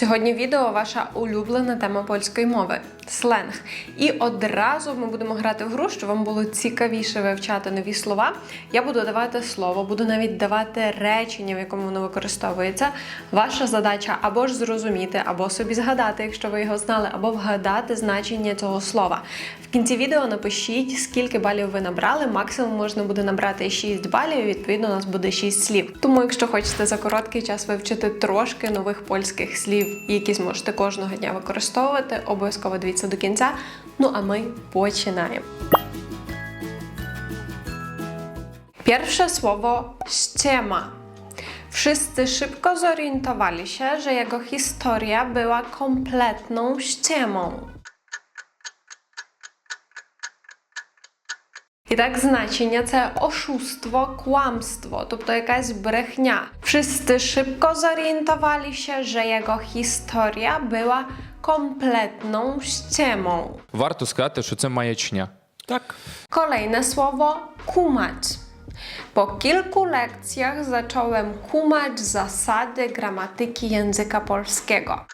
Сьогодні відео ваша улюблена тема польської мови сленг. І одразу ми будемо грати в гру, щоб вам було цікавіше вивчати нові слова. Я буду давати слово, буду навіть давати речення, в якому воно використовується. Ваша задача або ж зрозуміти, або собі згадати, якщо ви його знали, або вгадати значення цього слова. В кінці відео напишіть, скільки балів ви набрали. Максимум можна буде набрати 6 балів, і відповідно у нас буде 6 слів. Тому, якщо хочете за короткий час вивчити трошки нових польських слів, які зможете кожного дня використовувати, обов'язково дивіться до кінця. Ну а ми починаємо. Pierwsze słowo ściema. Wszyscy szybko zorientowali się, że jego historia była kompletną ściemą. І так, значення це oszustwo, kłamstwo, тобто якась брехня. Wszyscy szybko zorientowali się, że jego historia była kompletną ściemą. Варто сказати, що це маячня. Tak. Kolejne słowo kumać. Po kilku lekcjach zacząłem kumać zasady gramatyki języka polskiego.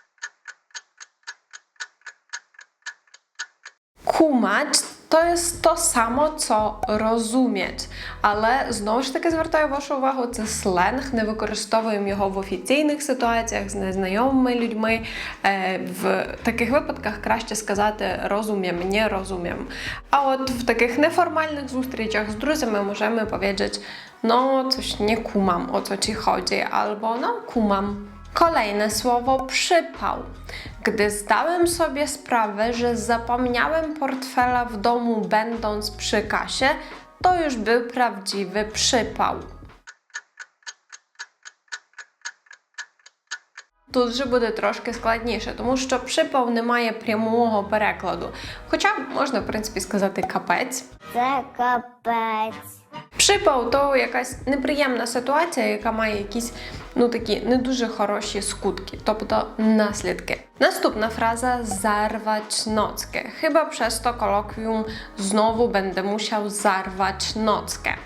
Kumać to jest to samo, co rozumieć, але знову ж таки звертаю вашу увагу, це сленг, не використовуємо його в офіційних ситуаціях з незнайомими людьми. В таких випадках краще сказати розумiem, nie rozumiem. A от w takich неформальnych zустрічach z друзями możemy powiedzieć no coś nie kumam, o co ci chodzi, albo no kumam. Kolejne słowo przypał. Gdy zdałem sobie sprawę, że zapomniałem portfela w domu będąc przy kasie, to już był prawdziwy przypał. Тут вже буде трошки складніше, тому що припав не має прямого перекладу. Хоча можна, в принципі, сказати капець. Це капець. Припав то якась неприємна ситуація, яка має якісь ну такі не дуже хороші скутки, тобто наслідки. Наступна фраза зарwać nockę. Chyba przez to kolokwium znowu będę musiał zarwać nockę.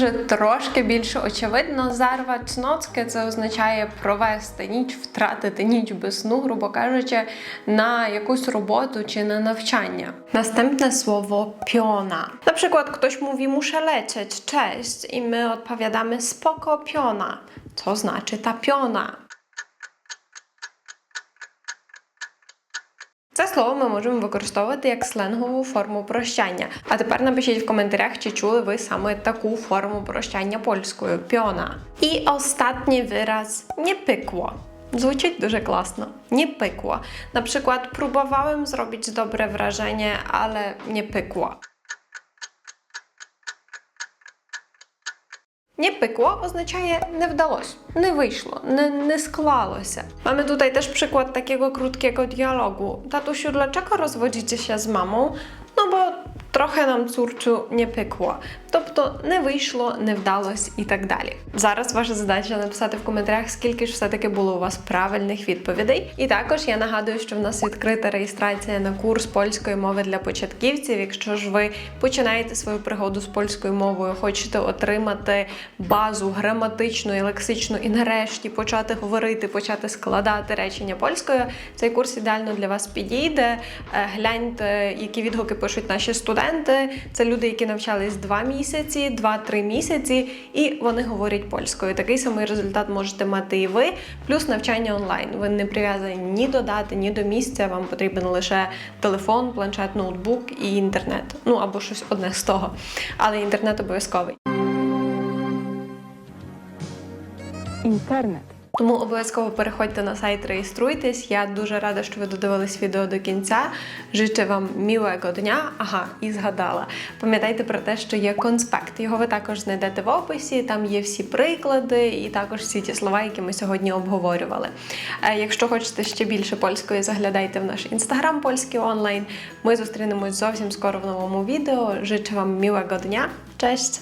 вже трошки більше очевидно, зарвач ноцки це означає провести ніч, втратити ніч без сну, грубо кажучи, на якусь роботу чи на навчання. Następne słowo piona. Na przykład ktoś mówi muszę lecieć, cześć i my odpowiadamy spoko piona. Co znaczy ta piona? слово ми можемо використовувати як сленгову форму прощання. А тепер напишіть в коментарях, чи чули ви саме таку форму прощання польською піона. І останній вираз nie pykło. Звучить дуже класно. Nie pykło. Na przykład próbowałem zrobić dobre wrażenie, ale nie pykło. Nie pykło означає не вдалося, не вийшло, не, не склалося. Mamy tutaj też przykład takiego krótkiego dialogu. Tatusiu, dlaczego rozwodzicie się z mamą? No bo trochę нам цурчу не пекло. Тобто не вийшло, не вдалось і так далі. Зараз ваша задача написати в коментарях, скільки ж все-таки було у вас правильних відповідей. І також я нагадую, що в нас відкрита реєстрація на курс польської мови для початківців. Якщо ж ви починаєте свою пригоду з польською мовою, хочете отримати базу граматичну і лексичну, і нарешті почати говорити, почати складати речення польською, цей курс ідеально для вас підійде. Е, Гляньте, які відгуки пишуть наші студенти. Це люди, які навчались два місяці, два-три місяці, і вони говорять польською. Такий самий результат можете мати і ви, плюс навчання онлайн. Ви не прив'язані ні до дати, ні до місця. Вам потрібен лише телефон, планшет, ноутбук і інтернет. Ну або щось одне з того. Але інтернет обов'язковий. Internet. Тому обов'язково переходьте на сайт, реєструйтесь. Я дуже рада, що ви додивились відео до кінця. Жичу вам мілого дня. Ага, і згадала. Пам'ятайте про те, що є конспект. Його ви також знайдете в описі. Там є всі приклади і також всі ті слова, які ми сьогодні обговорювали. Е, Якщо хочете ще більше польської, заглядайте в наш інстаграм польський онлайн. Ми зустрінемось зовсім скоро в новому відео. Жичу вам мілого дня. Честь!